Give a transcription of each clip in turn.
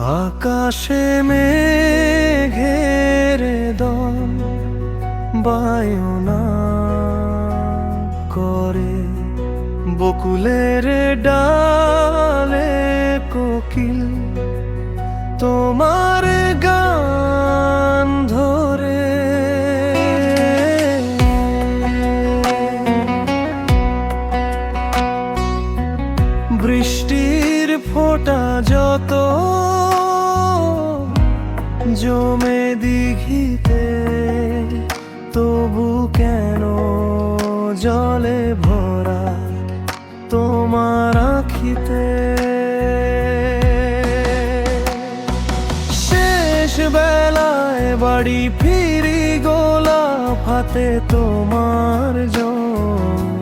আকাশে মেঘের দল বায়না করে বকুলের ডালে কোকিল তোমার জমে দিঘিতে, তবু কেন জলে ভরা তোমার আখিতে? শেষ বেলায় বাড়ি ফিরি গোলা ফাতে তোমার জন্যে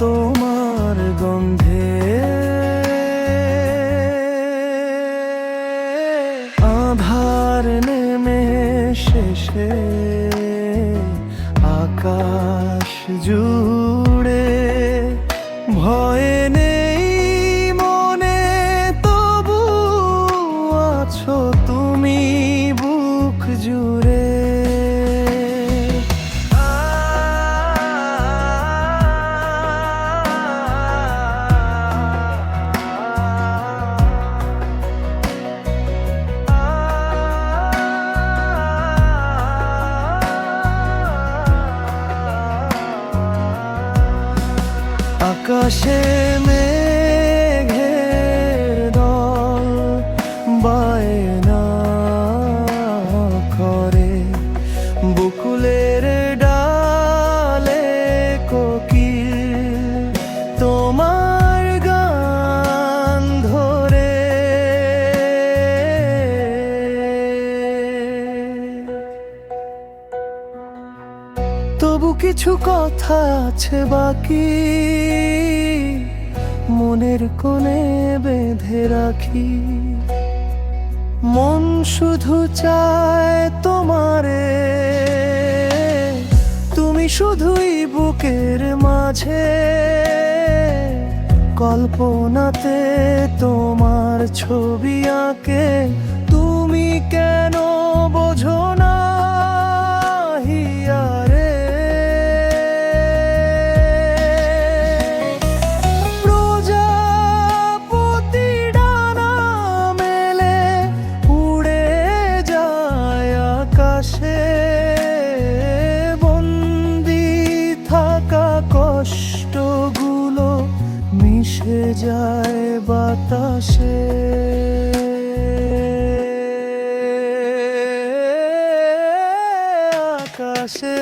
তোমার গন্ধে। আধার নেমে শেষে আকাশ জুড়ে। ভয় নেই মনে, তবু আছো তুমি বুক জুড়ে। আকাশে মেঘের দল বায়না করে বকুলের তবু কিছু কথা আছে বাকি। মনের কোণে বেঁধে রাখি। মন শুধু চায় তোমারে। তুমি শুধুই বুকের মাঝে। কল্পনাতে তোমার ছবি আঁকে। তুমি কেন বোঝো না মিশে যায় বাতাসে। আকাশে